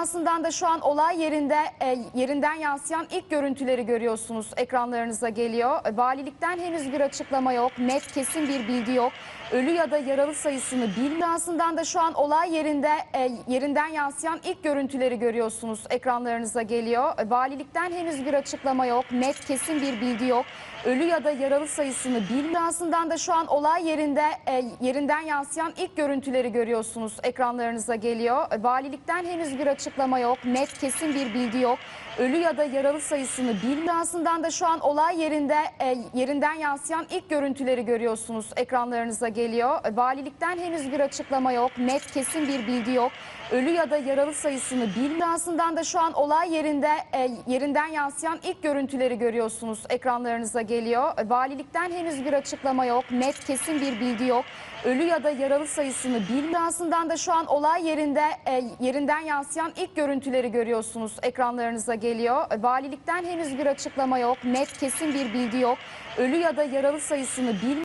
binasından da şu an olay yerinde e, yerinden yansıyan ilk görüntüleri görüyorsunuz. Ekranlarınıza geliyor. E, Valilikten henüz bir açıklama yok. Net kesin bir bilgi yok. Ölü ya da yaralı sayısını bil binasından da şu an olay yerinde e, yerinden yansıyan ilk görüntüleri görüyorsunuz. Ekranlarınıza geliyor. E, Valilikten henüz bir açıklama yok. Net kesin bir bilgi yok. Ölü ya da yaralı sayısını bil binasından da şu an olay yerinde e, yerinden yansıyan ilk görüntüleri görüyorsunuz. Ekranlarınıza geliyor. E, Valilikten henüz bir açıklama yok. Net kesin bir bilgi yok. Ölü ya da yaralı sayısını bil binasından da şu an olay yerinde e, yerinden yansıyan ilk görüntüleri görüyorsunuz. Ekranlarınıza geliyor. E, Valilikten henüz bir açıklama yok. Net kesin bir bilgi yok. Ölü ya da yaralı sayısını bil binasından da şu an olay yerinde e, yerinden yansıyan ilk görüntüleri görüyorsunuz. Ekranlarınıza geliyor. E, Valilikten henüz bir açıklama yok. Net kesin bir bilgi yok. Ölü ya da yaralı sayısını bil binasından da şu an olay yerinde e, yerinden yansıyan ilk görüntüleri görüyorsunuz. Ekranlarınıza geliyor. Valilikten henüz bir açıklama yok. Net kesin bir bilgi yok. Ölü ya da yaralı sayısını bil